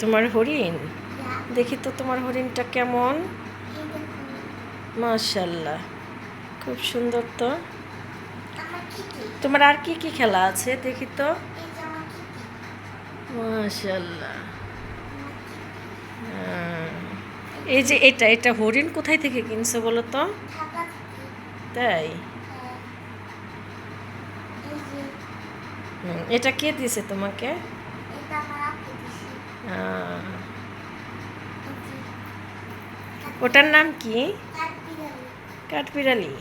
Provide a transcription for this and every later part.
তোমার হরিণ? দেখি তো তোমার হরিণটা কেমন? মাশাল্লাহ খুব সুন্দর তো। তোমার আর কি কি খেলা আছে দেখি তো? মাশাল্লাহ এই যে এটা এটা হরিণ কোথায় থেকে কিনছো বলো তো? তাই? এটা কে দিয়েছে তোমাকে? ওটার নাম কি? কাঠবিড়ালি।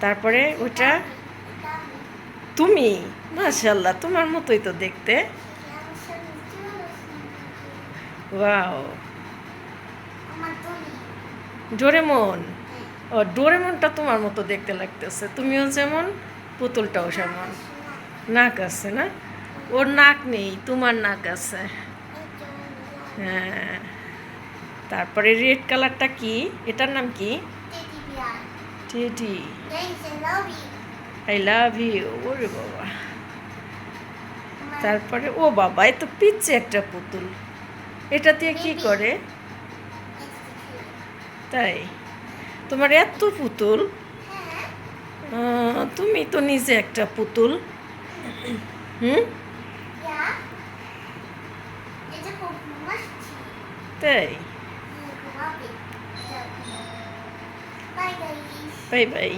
তারপরে ওটা? তুমি? মাশাল্লাহ তোমার মতোই তো দেখতে। ওয়াও। ডোরেমন? ও ডোরেমনটা তোমার মতো দেখতে লাগতেছে। তুমিও যেমন পুতুলটাও সেমন। নাক আছে না? ওর নাক নেই তোমার নাক আছে। হ্যাঁ। তারপরে রেড কালারটা কি? এটার নাম কি? টেডি। I love you. ওরে বাবা। তারপরে ও বাবা এ তো পিচ্ছে একটা পুতুল। এটা দিয়ে কি করে? তাই? তোমার এত পুতুল? আহ, তুমি তো নিজে একটা পুতুল। হুম তাই Bye guys. Bye bye